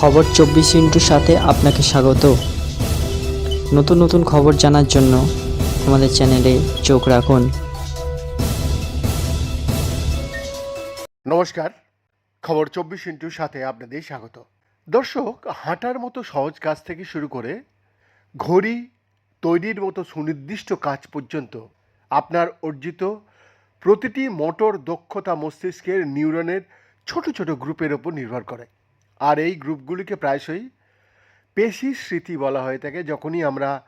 খবর চব্বিশ ইন্টুর সাথে আপনাকে স্বাগত। নতুন নতুন খবর জানার জন্য আমাদের চ্যানেলে চোখ রাখুন। নমস্কার, খবর চব্বিশ ইন্টুর সাথে আপনাদের স্বাগত। দর্শক, হাঁটার মতো সহজ কাজ থেকে শুরু করে ঘড়ি তৈরির মতো সুনির্দিষ্ট কাজ পর্যন্ত আপনার অর্জিত প্রতিটি মোটর দক্ষতা মস্তিষ্কের নিউরনের ছোট ছোট গ্রুপের ওপর নির্ভর করে। আর এই গ্রুপগুলিকে প্রায়শই পেশি স্মৃতি বলা হয়ে থাকে যখনই আমরা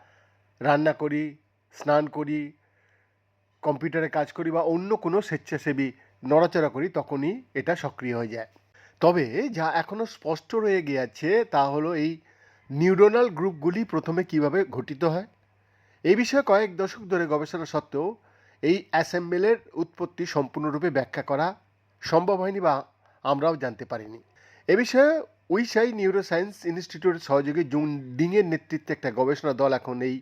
রান্না করি, স্নান করি, কম্পিউটারে কাজ করি বা অন্য কোনো স্বেচ্ছাসেবী নড়াচড়া করি, তখনই এটা সক্রিয় হয়ে যায়। তবে যা এখনও স্পষ্ট রয়ে গিয়েছে তা হলো এই নিউরোনাল গ্রুপগুলি প্রথমে কীভাবে ঘটিত হয়। এই বিষয়ে কয়েক দশক ধরে গবেষণা সত্ত্বেও এই অ্যাসেম্বলের উৎপত্তি সম্পূর্ণরূপে ব্যাখ্যা করা সম্ভব হয়নি বা আমরাও জানতে পারিনি। এ বিষয়ে উইসাই নিউরোসায়েন্স ইনস্টিটিউটের সহযোগী জুন ডিংয়ের নেতৃত্বে একটা গবেষণা দল এখন এই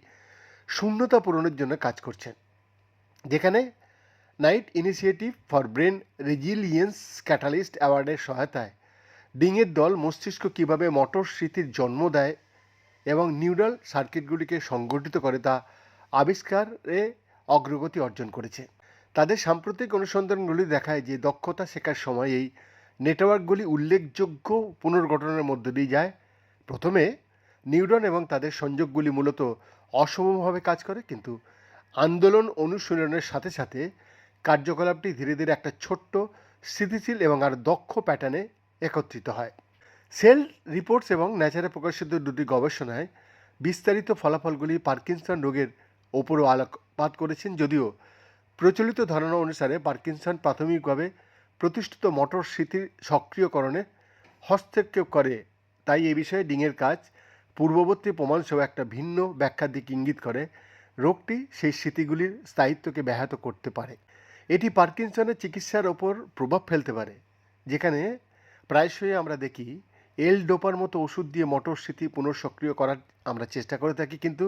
শূন্যতা পূরণের জন্য কাজ করছেন যেখানে Knight initiative for brain resilience catalyst অ্যাওয়ার্ডের সহায়তায় ডিংয়ের দল মস্তিষ্ক কীভাবে মটর স্মৃতির জন্ম দেয় এবং নিউরাল সার্কিটগুলিকে সংগঠিত করে তা আবিষ্কারে অগ্রগতি অর্জন করেছে। তাদের সাম্প্রতিক অনুসন্ধানগুলি দেখায় যে দক্ষতা শেখার সময় এই নেটওয়ার্কগুলি উল্লেখযোগ্য পুনর্গঠনের মধ্য দিয়ে যায়। প্রথমে নিউরন এবং তাদের সংযোগগুলি মূলত অসমভাবে কাজ করে, কিন্তু আন্দোলন অনুশীলনের সাথে সাথে কার্যকলাপটি ধীরে ধীরে একটা ছোট্ট, স্থিতিশীল এবং আর দক্ষ প্যাটার্নে একত্রিত হয়। সেল রিপোর্টস এবং ন্যাচারে প্রকাশিত দুটি গবেষণায় বিস্তারিত ফলাফলগুলি পার্কিনসন রোগের ওপরও আলোকপাত করেছেন, যদিও প্রচলিত ধারণা অনুসারে পার্কিনসন প্রাথমিকভাবে প্রতিষ্ঠিত মোটর স্মৃতির সক্রিয়করণে হস্তক্ষেপ করে। তাই এ বিষয়ে ডিঙের কাজ পূর্ববর্তী প্রমাণসহ একটা ভিন্ন ব্যাখ্যার দিকে ইঙ্গিত করে। রোগটি সেই স্মৃতিগুলির স্থায়িত্বকে ব্যাহত করতে পারে। এটি পার্কিনসনের চিকিৎসার ওপর প্রভাব ফেলতে পারে, যেখানে প্রায়শই আমরা দেখি, এল ডোপার মতো ওষুধ দিয়ে মোটর স্মৃতি পুনঃসক্রিয় করার আমরা চেষ্টা করে থাকি, কিন্তু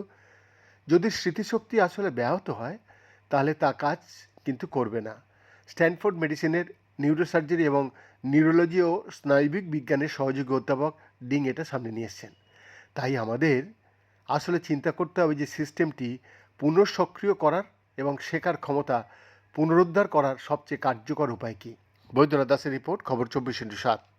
যদি স্মৃতিশক্তি আসলে ব্যাহত হয়, তাহলে তা কাজ কিন্তু করবে না। স্ট্যানফোর্ড মেডিসিনের নিউরোসার্জারি এবং নিউরোলজি ও স্নায়বিক বিজ্ঞানের সহযোগী অধ্যাপক ডিং এটা সামনে নিয়ে এসছেন। তাই আমাদের আসলে চিন্তা করতে হবে যে সিস্টেমটি পুনঃসক্রিয় করার এবং শেখার ক্ষমতা পুনরুদ্ধার করার সবচেয়ে কার্যকর উপায় কী। বৈদ্যনাথ দাসের রিপোর্ট, খবর চব্বিশ ইন্টু সাত।